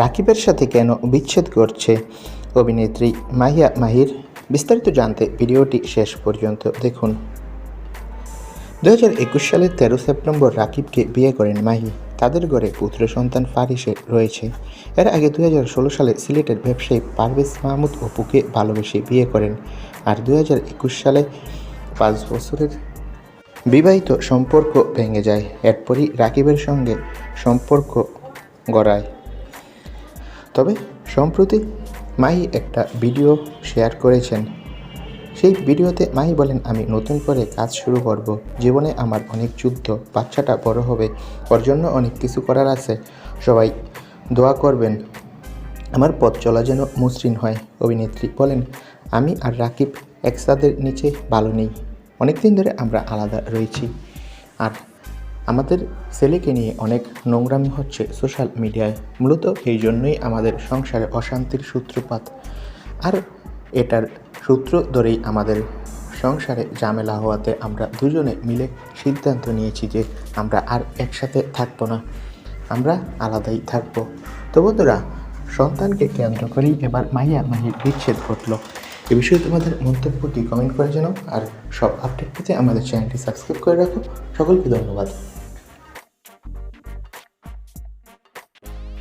রাকিবের সাথে কেন বিচ্ছেদ করছে? অভিনেত্রী মাহিয়া মাহির, বিস্তারিত জানতে ভিডিওটি শেষ পর্যন্ত দেখুন। দু হাজার একুশ সালের তেরো সেপ্টেম্বর রাকিবকে বিয়ে করেন মাহি। তাদের ঘরে পুত্র সন্তান ফারিসে রয়েছে। এর আগে দু হাজার ষোলো সালে সিলেটের ব্যবসায়ী পারভেজ মাহমুদ অপুকে ভালোবেসে বিয়ে করেন। আর দু হাজার একুশ সালে পাঁচ বছরের বিবাহিত সম্পর্ক ভেঙে যায়। এরপরই রাকিবের সঙ্গে সম্পর্ক গড়ায়। তবে সম্প্রতি মাই একটা ভিডিও শেয়ার করেছেন। সেই ভিডিওতে মাই বলেন, আমি নতুন করে কাজ শুরু করব। জীবনে আমার অনেক যুদ্ধ, বাচ্চাটা বড় হবে, ওর জন্য অনেক কিছু করার আছে। সবাই দোয়া করবেন, আমার পথ চলা যেন মসৃণ হয়। অভিনেত্রী বলেন, আমি আর রাকিব একসাথের নিচে ভালো নেই। অনেক দিন ধরে আমরা আলাদা রয়েছি। আর আমাদের ছেলেকে নিয়ে অনেক নোংরামি হচ্ছে সোশ্যাল মিডিয়ায়, মূলত এই জন্যই আমাদের সংসারে অশান্তির সূত্রপাত। আর এটার সূত্র ধরেই আমাদের সংসারে ঝামেলা হওয়াতে আমরা দুজনে মিলে সিদ্ধান্ত নিয়েছি যে আমরা আর একসাথে থাকব না, আমরা আলাদাই থাকব। তো বন্ধুরা, সন্তানকে কেন্দ্র করেই এবার মাইয়া মাহির বিচ্ছেদ ঘটলো। এ বিষয়ে তোমাদের মন্তব্যটি কমেন্ট করে জানাও। আর সব আপডেট পেতে আমাদের চ্যানেলটি সাবস্ক্রাইব করে রাখো। সকলকে ধন্যবাদ।